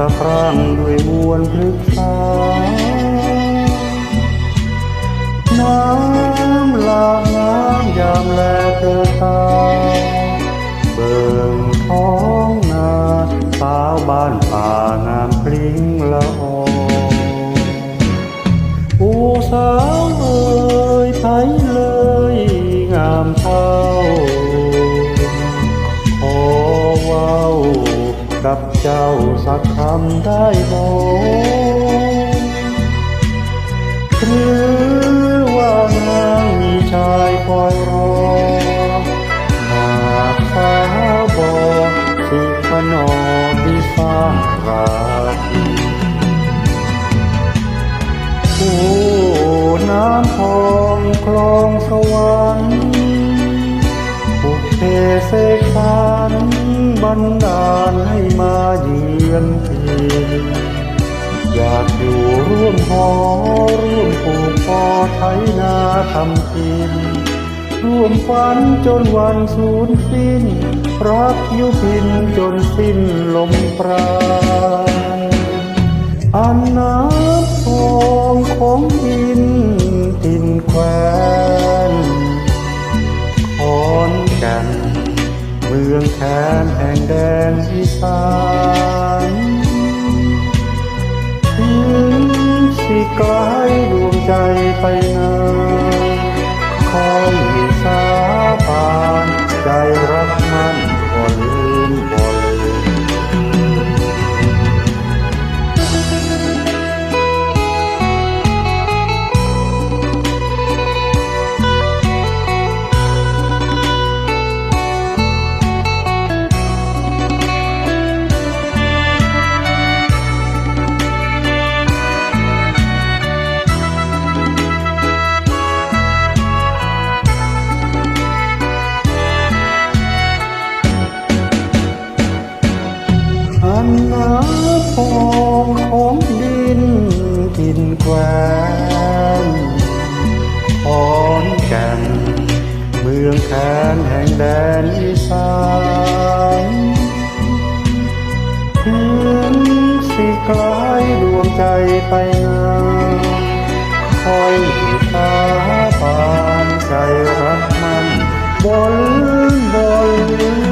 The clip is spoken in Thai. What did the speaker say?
สะพรั่งด้วยมวลพฤกษาน้ำหลากน้ำยามแลเกิดตา สักคำได้บ่หรือว่านางมีชายคอยรอหากสาบอกสิพนอพิสร้างราคีผู้น้ำพองคลองสวรรค์บุกเพเสกสรรบันดาลให้มาเยื อนทีอยากอยู่ร่วมหอร่วมปลูกพอไถนาทำกินร่วมฝันจนวันสูญสิ้น รักยุพินจนสิ้นลมปรา แดนอีสานถึงสิไกลดวง อันน้ำพองของดินกินแควนขอนแก่นเมืองแคนแห่งแดนอีสานถึงสิกลายดวงใจไปนานคอยสาบานใจรักมันบน